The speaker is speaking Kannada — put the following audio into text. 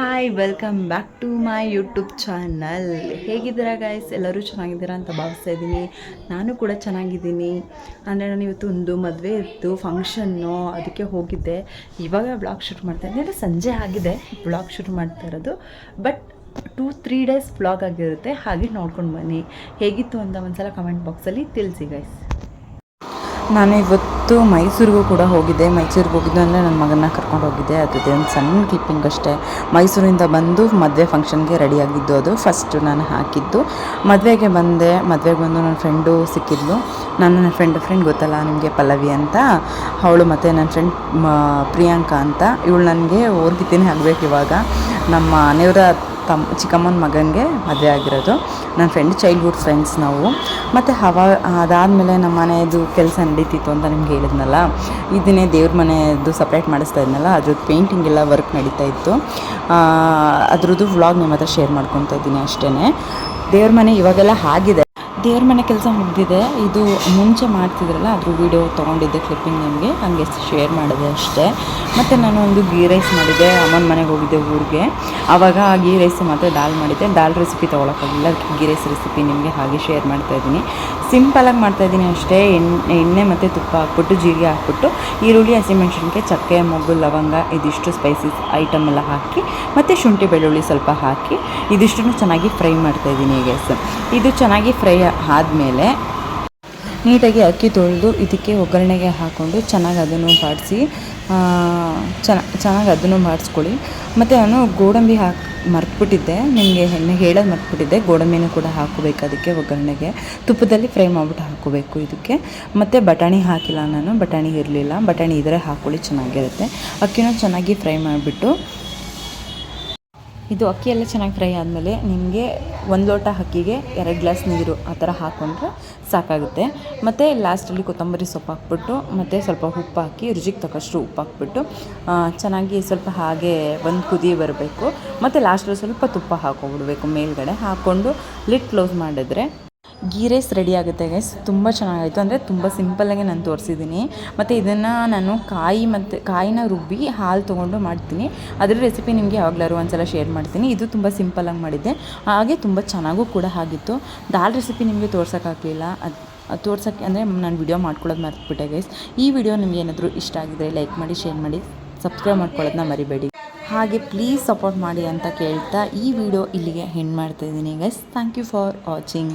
Hi welcome back to my YouTube channel ಹೇಗಿದ್ದೀರಾ ಗಾಯ್ಸ್ ಎಲ್ಲರೂ ಚೆನ್ನಾಗಿದ್ದೀರಾ ಅಂತ ಭಾವಿಸ್ತಾ ಇದ್ದೀನಿ. ನಾನು ಕೂಡ ಚೆನ್ನಾಗಿದ್ದೀನಿ. ಅಂದರೆ ನಾನು ಇವತ್ತು ಒಂದು ಮದುವೆ ಇತ್ತು ಫಂಕ್ಷನ್ನು ಅದಕ್ಕೆ ಹೋಗಿದ್ದೆ. ಇವಾಗ ಬ್ಲಾಗ್ ಶೂಟ್ ಮಾಡ್ತಾ ಇದ್ದೀನಿ. ಸಂಜೆ ಆಗಿದೆ ಬ್ಲಾಗ್ ಶೂಟ್ ಮಾಡ್ತಾ ಇರೋದು. But two three days vlog ಆಗಿರುತ್ತೆ. ಹಾಗೆ ನೋಡ್ಕೊಂಡು ಬನ್ನಿ. ಹೇಗಿತ್ತು ಅಂತ ಒಂದು ಸಲ ಕಮೆಂಟ್ ಬಾಕ್ಸಲ್ಲಿ ತಿಳಿಸಿ ಗೈಸ್ ನಾನು ಇವತ್ತು ಮೈಸೂರಿಗೂ ಕೂಡ ಹೋಗಿದ್ದೆ. ಮೈಸೂರಿಗೆ ಹೋಗಿದ್ದು ಅಂದರೆ ನನ್ನ ಮಗನ ಕರ್ಕೊಂಡು ಹೋಗಿದ್ದೆ. ಅದು ಒಂದು ಸಣ್ಣ ಕ್ಲಿಪ್ಪಿಂಗ್ ಅಷ್ಟೇ. ಮೈಸೂರಿಂದ ಬಂದು ಮದುವೆ ಫಂಕ್ಷನ್ಗೆ ರೆಡಿಯಾಗಿದ್ದು ಅದು. ಫಸ್ಟು ನಾನು ಹಾಕಿದ್ದು. ಮದುವೆಗೆ ಬಂದೆ. ಮದುವೆಗೆ ಬಂದು ನನ್ನ ಫ್ರೆಂಡು ಸಿಕ್ಕಿದ್ಲು. ನಾನು ನನ್ನ ಫ್ರೆಂಡ್ ಫ್ರೆಂಡ್ ಗೊತ್ತಲ್ಲ ನಿಮಗೆ ಪಲ್ಲವಿ ಅಂತ. ಅವಳು ಮತ್ತು ನನ್ನ ಫ್ರೆಂಡ್ ಪ್ರಿಯಾಂಕಾ ಅಂತ. ಇವಳು ನನಗೆ ಓರ್ಗಿತೀನಿ ಆಗಬೇಕು ಇವಾಗ. ನಮ್ಮ ಮನೆಯವರ ತಮ್ಮ ಚಿಕ್ಕಮ್ಮನ ಮಗನಿಗೆ ಮದುವೆ ಆಗಿರೋದು. ನನ್ನ ಫ್ರೆಂಡ್ ಚೈಲ್ಡ್ಹುಡ್ ಫ್ರೆಂಡ್ಸ್ ನಾವು. ಮತ್ತು ಹವಾ ಅದಾದಮೇಲೆ ನಮ್ಮ ಮನೆಯದು ಕೆಲಸ ನಡೀತಿತ್ತು ಅಂತ ನಿಮ್ಗೆ ಹೇಳಿದ್ನಲ್ಲ. ಇದನ್ನೇ ದೇವ್ರ ಮನೆಯದು ಸಪ್ರೇಟ್ ಮಾಡಿಸ್ತಾ ಇದ್ನಲ್ಲ. ಅದ್ರದ್ದು ಪೇಂಟಿಂಗ್ ಎಲ್ಲ ವರ್ಕ್ ನಡೀತಾ ಇತ್ತು. ಅದ್ರದ್ದು ವ್ಲಾಗ್ ನಿಮ್ಮ ಹತ್ರ ಶೇರ್ ಮಾಡ್ಕೊತಾ ಇದ್ದೀನಿ ಅಷ್ಟೇ ದೇವ್ರ ಮನೆ ಇವಾಗೆಲ್ಲ ಆಗಿದೆ. ದೇವ್ರ ಮನೆ ಕೆಲಸ ಮುಗಿದಿದೆ. ಇದು ಮುಂಚೆ ಮಾಡ್ತಿದ್ರಲ್ಲ, ಅದ್ರ ವೀಡಿಯೋ ತೊಗೊಂಡಿದ್ದೆ ಕ್ಲಿಪ್ಪಿಂಗ್ ನಿಮಗೆ. ಹಾಗೆ ಶೇರ್ ಮಾಡಿದೆ ಅಷ್ಟೇ. ಮತ್ತು ನಾನು ಒಂದು ಗೀ ರೈಸ್ ಮಾಡಿದ್ದೆ ಅಮ್ಮನ ಮನೆಗೆ ಹೋಗಿದ್ದೆ ಊರಿಗೆ. ಆವಾಗ ಆ ಗೀ ರೈಸ್ ಮಾತ್ರ ದಾಲ್ ಮಾಡಿದ್ದೆ. ದಾಲ್ ರೆಸಿಪಿ ತೊಗೊಳಕ್ಕಾಗಿಲ್ಲ. ಗೀ ರೈಸ್ ರೆಸಿಪಿ ನಿಮಗೆ ಹಾಗೆ ಶೇರ್ ಮಾಡ್ತಾ ಇದ್ದೀನಿ. ಸಿಂಪಲಾಗಿ ಮಾಡ್ತಾಯಿದ್ದೀನಿ ಅಷ್ಟೇ. ಎಣ್ಣೆ ಎಣ್ಣೆ ಮತ್ತು ತುಪ್ಪ ಹಾಕ್ಬಿಟ್ಟು, ಜೀರಿಗೆ ಹಾಕ್ಬಿಟ್ಟು, ಈರುಳ್ಳಿ, ಹಸಿಮೆಣಸಿನ್ಕಾಯಿ, ಚಕ್ಕೆ, ಮೊಗ್ಗು, ಲವಂಗ, ಇದಿಷ್ಟು ಸ್ಪೈಸಸ್ ಐಟಮ್ ಎಲ್ಲ ಹಾಕಿ, ಮತ್ತು ಶುಂಠಿ, ಬೆಳ್ಳುಳ್ಳಿ ಸ್ವಲ್ಪ ಹಾಕಿ, ಇದಿಷ್ಟನ್ನು ಚೆನ್ನಾಗಿ ಫ್ರೈ ಮಾಡ್ತಾಯಿದ್ದೀನಿ ಗ್ಯಾಸ್ ಇದು ಚೆನ್ನಾಗಿ ಫ್ರೈ ಆದಮೇಲೆ, ನೀಟಾಗಿ ಅಕ್ಕಿ ತೊಳೆದು ಇದಕ್ಕೆ ಒಗ್ಗರಣೆಗೆ ಹಾಕ್ಕೊಂಡು ಚೆನ್ನಾಗಿ ಅದನ್ನು ಬಾಡಿಸಿ ಚೆನ್ನ, ಚೆನ್ನಾಗಿ ಅದನ್ನು ಮಾಡಿಸ್ಕೊಳ್ಳಿ. ಮತ್ತು ನಾನು ಗೋಡಂಬಿ ಹಾಕಿ, ಮರ್ತುಬಿಟ್ಟಿದ್ದೆ. ನಿಮಗೆ ಎಣ್ಣೆ ಹೇಳೋದು ಮರ್ತ್ಬಿಟ್ಟಿದ್ದೆ. ಗೋಡಂಬಿನೂ ಕೂಡ ಹಾಕೋಬೇಕು ಅದಕ್ಕೆ ಒಗ್ಗರಣೆಗೆ. ತುಪ್ಪದಲ್ಲಿ ಫ್ರೈ ಮಾಡಿಬಿಟ್ಟು ಹಾಕೋಬೇಕು ಇದಕ್ಕೆ. ಮತ್ತು ಬಟಾಣಿ ಹಾಕಿಲ್ಲ ನಾನು. ಬಟಾಣಿ ಇರಲಿಲ್ಲ. ಬಟಾಣಿ ಇದ್ದರೆ ಹಾಕ್ಕೊಳ್ಳಿ, ಚೆನ್ನಾಗಿರುತ್ತೆ. ಅಕ್ಕಿನೂ ಚೆನ್ನಾಗಿ ಫ್ರೈ ಮಾಡಿಬಿಟ್ಟು ಇದು ಅಕ್ಕಿ ಎಲ್ಲ ಚೆನ್ನಾಗಿ ಫ್ರೈ ಆದಮೇಲೆ ನಿಮಗೆ ಒಂದು ಲೋಟ ಅಕ್ಕಿಗೆ ಎರಡು ಗ್ಲಾಸ್ ನೀರು ಆ ಥರ ಹಾಕ್ಕೊಂಡ್ರೆ ಸಾಕಾಗುತ್ತೆ. ಮತ್ತು ಲಾಸ್ಟಲ್ಲಿ ಕೊತ್ತಂಬರಿ ಸೊಪ್ಪು ಹಾಕ್ಬಿಟ್ಟು, ಮತ್ತು ಸ್ವಲ್ಪ ಉಪ್ಪು ಹಾಕಿ, ರುಚಿಗೆ ತಕ್ಕಷ್ಟು ಉಪ್ಪು ಹಾಕ್ಬಿಟ್ಟು ಚೆನ್ನಾಗಿ ಸ್ವಲ್ಪ ಹಾಗೆ ಒಂದು ಕುದಿ ಬರಬೇಕು. ಮತ್ತು ಲಾಸ್ಟಲ್ಲಿ ಸ್ವಲ್ಪ ತುಪ್ಪ ಹಾಕ್ಕೊಬಿಡ್ಬೇಕು ಮೇಲ್ಗಡೆ. ಹಾಕ್ಕೊಂಡು ಲಿಡ್ ಕ್ಲೋಸ್ ಮಾಡಿದ್ರೆ ಗೀ ರೈಸ್ ರೆಡಿ ಆಗುತ್ತೆ ಗೈಸ್ ತುಂಬ ಚೆನ್ನಾಗಾಯಿತು. ಅಂದರೆ ತುಂಬ ಸಿಂಪಲ್ಲಾಗಿ ನಾನು ತೋರಿಸಿದ್ದೀನಿ ಮತ್ತು ಇದನ್ನು ನಾನು ಕಾಯಿ ಮತ್ತು ಕಾಯಿನ ರುಬ್ಬಿ ಹಾಲು ತೊಗೊಂಡು ಮಾಡ್ತೀನಿ. ಅದರ ರೆಸಿಪಿ ನಿಮಗೆ ಯಾವಾಗಲಾರು ಒಂದ್ಸಲ ಶೇರ್ ಮಾಡ್ತೀನಿ. ಇದು ತುಂಬ ಸಿಂಪಲ್ಲಾಗಿ ಮಾಡಿದ್ದೆ. ಹಾಗೆ ತುಂಬ ಚೆನ್ನಾಗೂ ಕೂಡ ಆಗಿತ್ತು. ದಾಲ್ ರೆಸಿಪಿ ನಿಮಗೆ ತೋರ್ಸೋಕ್ಕಾಗಲಿಲ್ಲ ಅದು ತೋರ್ಸೋಕ್ಕೆ ಅಂದರೆ ನಾನು ವಿಡಿಯೋ ಮಾಡ್ಕೊಳ್ಳೋದು ಮರ್ತುಬಿಟ್ಟೆ ಗೈಸ್ ಈ ವಿಡಿಯೋ ನಿಮ್ಗೆ ಏನಾದರೂ ಇಷ್ಟ ಆಗಿದ್ರೆ ಲೈಕ್ ಮಾಡಿ ಶೇರ್ ಮಾಡಿ ಸಬ್ಸ್ಕ್ರೈಬ್ ಮಾಡ್ಕೊಳ್ಳೋದನ್ನ ಮರಿಬೇಡಿ. ಹಾಗೆ ಪ್ಲೀಸ್ ಸಪೋರ್ಟ್ ಮಾಡಿ ಅಂತ ಕೇಳ್ತಾ ಈ ವಿಡಿಯೋ ಇಲ್ಲಿಗೆ ಹೆಣ್ಣು ಮಾಡ್ತಾಯಿದ್ದೀನಿ guys thank you for watching